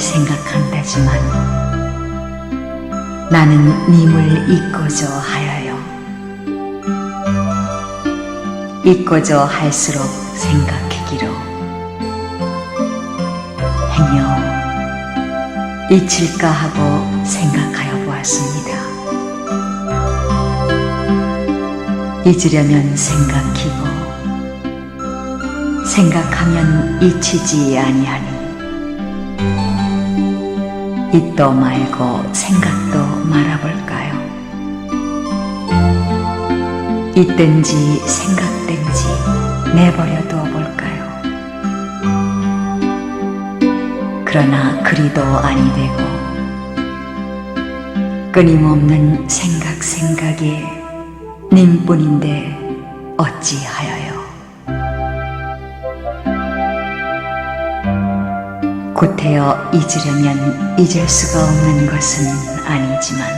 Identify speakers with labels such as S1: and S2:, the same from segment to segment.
S1: 생각한다지만 나는 님을 잊고저 하여요. 잊고저 할수록 생각하기로 행여 잊힐까 하고 생각하여 보았습니다. 잊으려면 생각히고 생각하면 잊히지 아니하니 잊도 말고 생각도 말아볼까요? 잊든지 생각든지 내버려 두어 볼까요? 그러나 그리도 아니 되고 끊임없는 생각 생각에 님뿐인데 어찌하여 요? 구태여 잊으려면 잊을 수가 없는 것은 아니지만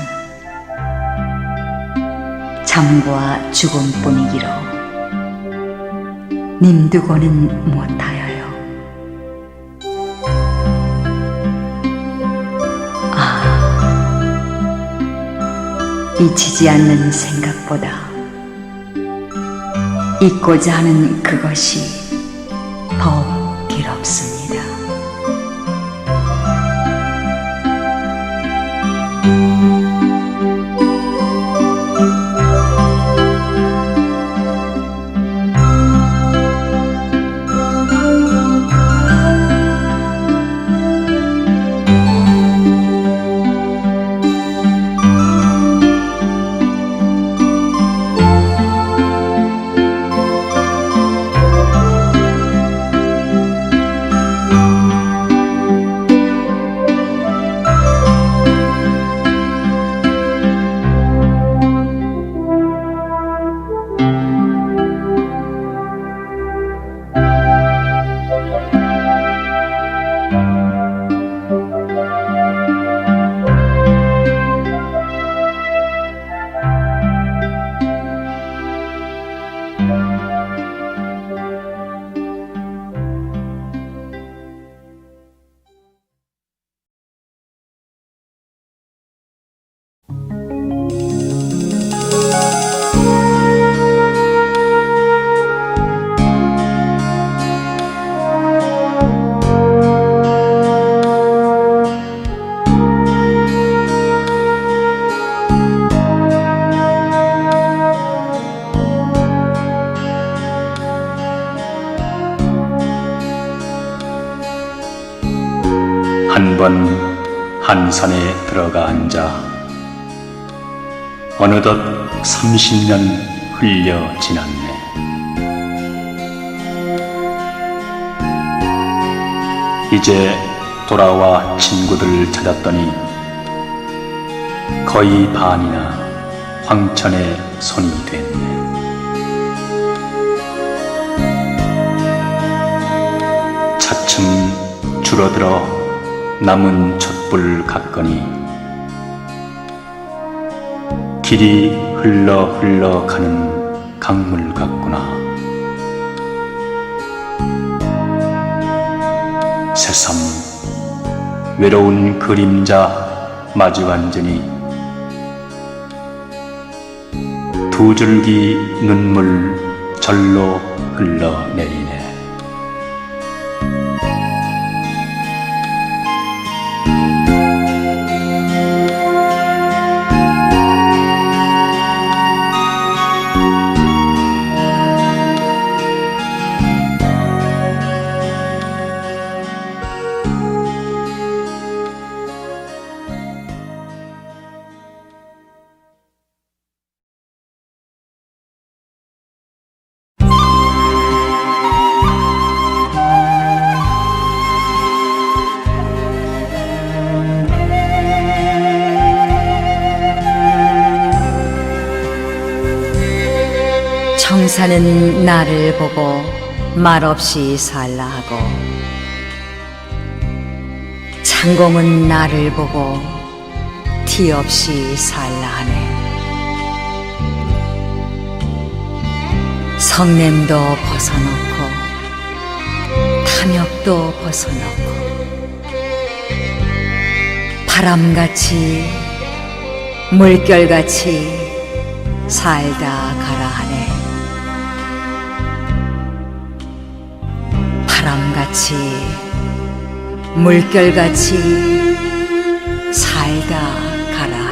S1: 잠과 죽음뿐이기로 님 두고는 못하여요. 아, 잊히지 않는 생각보다 잊고자 하는 그것이 더욱 괴롭습니다.
S2: 한 번 한산에 들어가 앉아 어느덧 30년 흘려 지났네. 이제 돌아와 친구들을 찾았더니 거의 반이나 황천의 손이 됐네. 차츰 줄어들어 남은 촛불 같거니 길이 흘러 흘러 가는 강물 같구나. 새삼 외로운 그림자 마주 앉으니 두 줄기 눈물 절로 흘러내리네
S1: 청사는 나를 보고 말없이 살라 하고 창공은 나를 보고 티 없이 살라 하네. 성냄도 벗어놓고 탐욕도 벗어놓고 바람같이 물결같이 살다 가라 하네. 바람같이 물결같이 살다 가라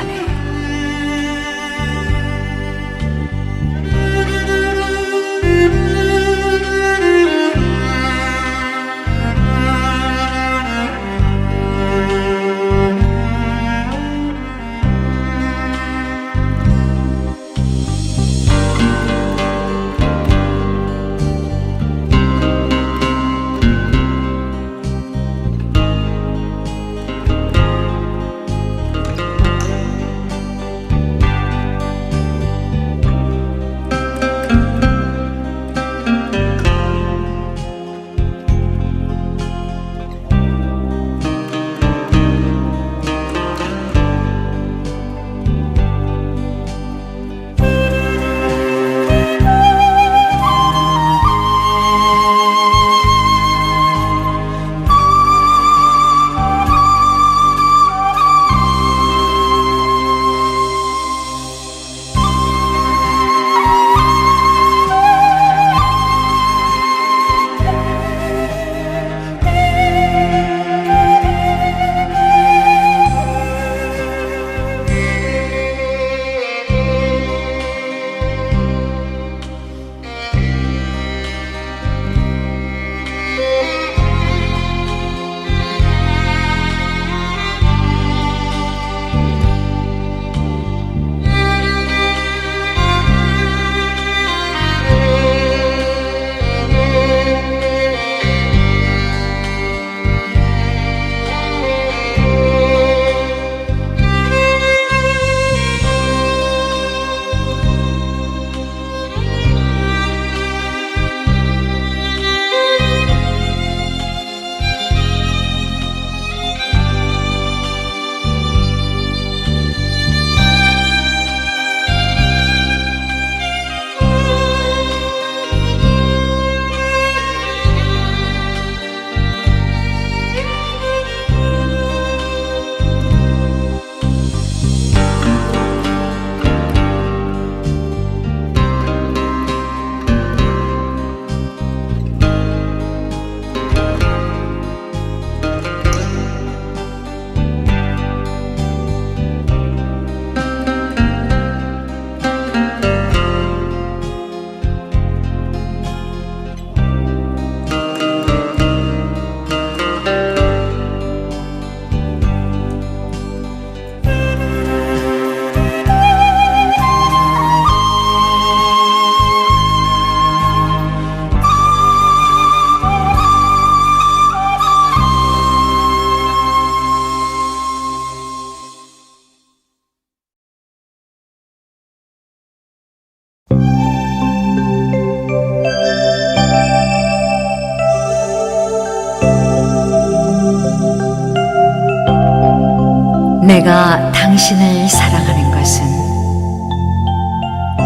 S1: 내가 당신을 사랑하는 것은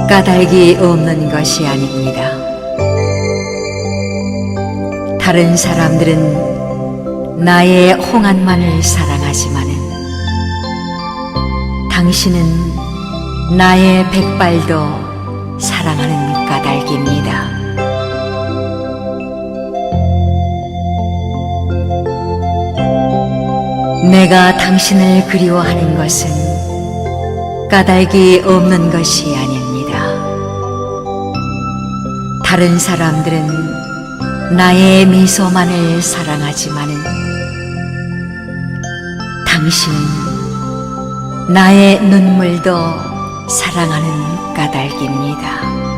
S1: 까닭이 없는 것이 아닙니다. 다른 사람들은 나의 홍한만을 사랑하지만은 당신은 나의 백발도 사랑하는 까닭입니다. 내가 당신을 그리워하는 것은 까닭이 없는 것이 아닙니다. 다른 사람들은 나의 미소만을 사랑하지만은 당신은 나의 눈물도 사랑하는 까닭입니다.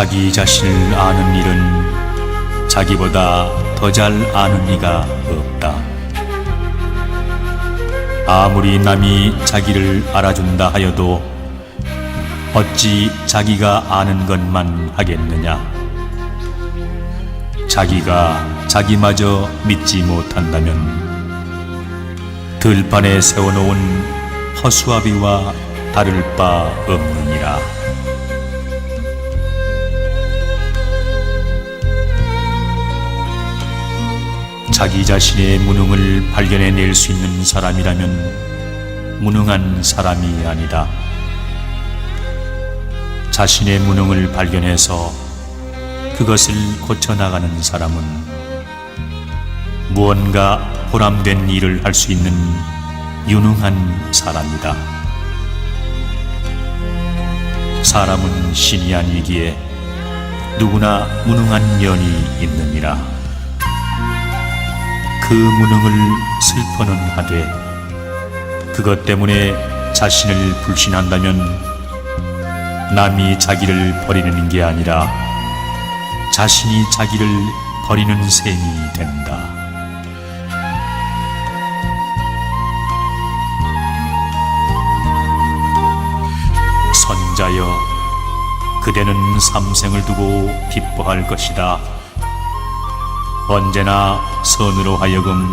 S2: 자기 자신을 아는 일은 자기보다 더 잘 아는 이가 없다. 아무리 남이 자기를 알아준다 하여도 어찌 자기가 아는 것만 하겠느냐? 자기가 자기마저 믿지 못한다면 들판에 세워놓은 허수아비와 다를 바 없느니라. 자기 자신의 무능을 발견해낼 수 있는 사람이라면 무능한 사람이 아니다. 자신의 무능을 발견해서 그것을 고쳐나가는 사람은 무언가 보람된 일을 할 수 있는 유능한 사람이다. 사람은 신이 아니기에 누구나 무능한 면이 있느니라. 그 무능을 슬퍼는 하되 그것 때문에 자신을 불신한다면 남이 자기를 버리는 게 아니라 자신이 자기를 버리는 셈이 된다. 선자여, 그대는 삼생을 두고 기뻐할 것이다. 언제나 선으로 하여금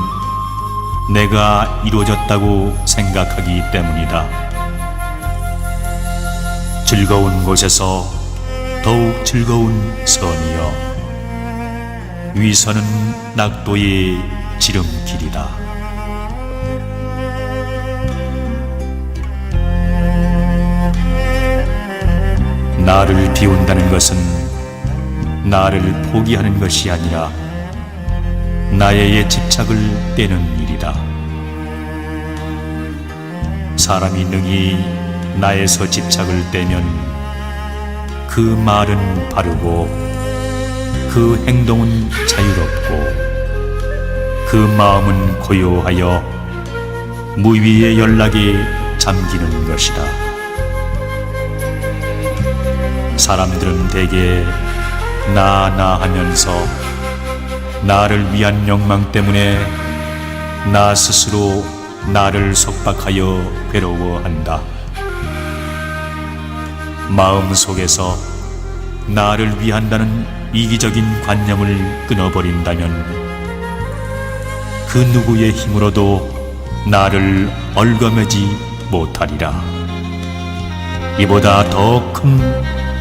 S2: 내가 이루어졌다고 생각하기 때문이다. 즐거운 곳에서 더욱 즐거운 선이여. 위선은 낙도의 지름길이다. 나를 비운다는 것은 나를 포기하는 것이 아니라 나의 옛 집착을 떼는 일이다. 사람이 능히 나에서 집착을 떼면 그 말은 바르고 그 행동은 자유롭고 그 마음은 고요하여 무위의 연락에 잠기는 것이다. 사람들은 대개 나, 나 하면서 나를 위한 욕망 때문에 나 스스로 나를 속박하여 괴로워한다. 마음 속에서 나를 위한다는 이기적인 관념을 끊어버린다면 그 누구의 힘으로도 나를 얼거매지 못하리라. 이보다 더 큰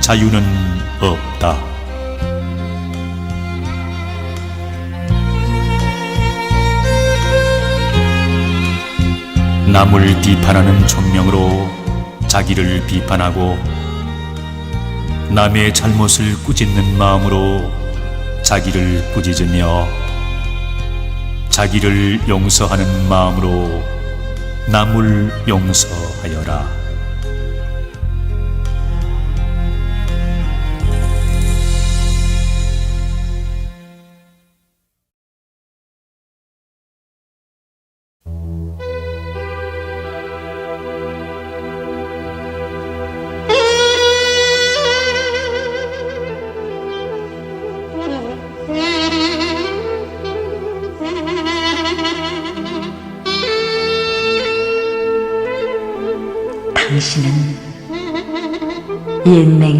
S2: 자유는 없다. 남을 비판하는 존명으로 자기를 비판하고 남의 잘못을 꾸짖는 마음으로 자기를 꾸짖으며 자기를 용서하는 마음으로 남을 용서하여라.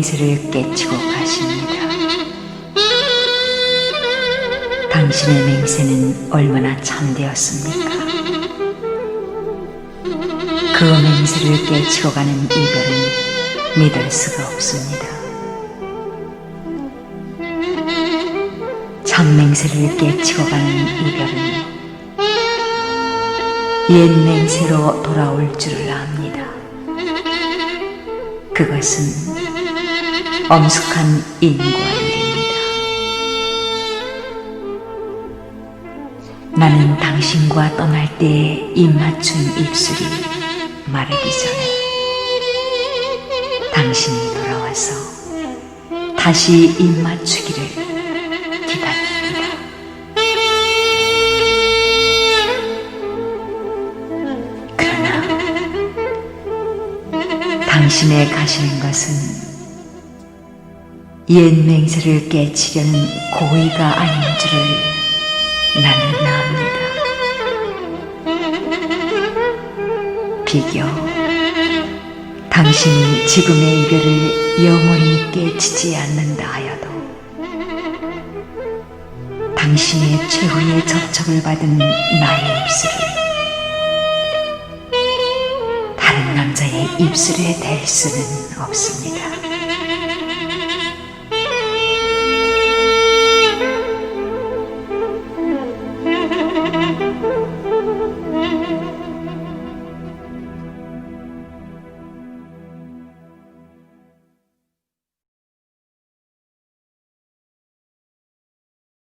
S1: 맹세를 깨치고 가십니다. 당신의 맹세는 얼마나 참되었습니까? 그 맹세를 깨치고 가는 이별은 믿을 수가 없습니다. 참 맹세를 깨치고 가는 이별은 옛 맹세로 돌아올 줄을 압니다. 그것은 엄숙한 인과 일입니다. 나는 당신과 떠날 때에 입맞춘 입술이 마르기 전에 당신이 돌아와서 다시 입맞추기를 기다립니다. 그러나 당신의 가시는 것은 옛 맹세를 깨치려는 고의가 아닌 줄을 나는 압니다. 비교. 당신이 지금의 이별을 영원히 깨치지 않는다 하여도 당신의 최후의 접촉을 받은 나의 입술을 다른 남자의 입술에 댈 수는 없습니다.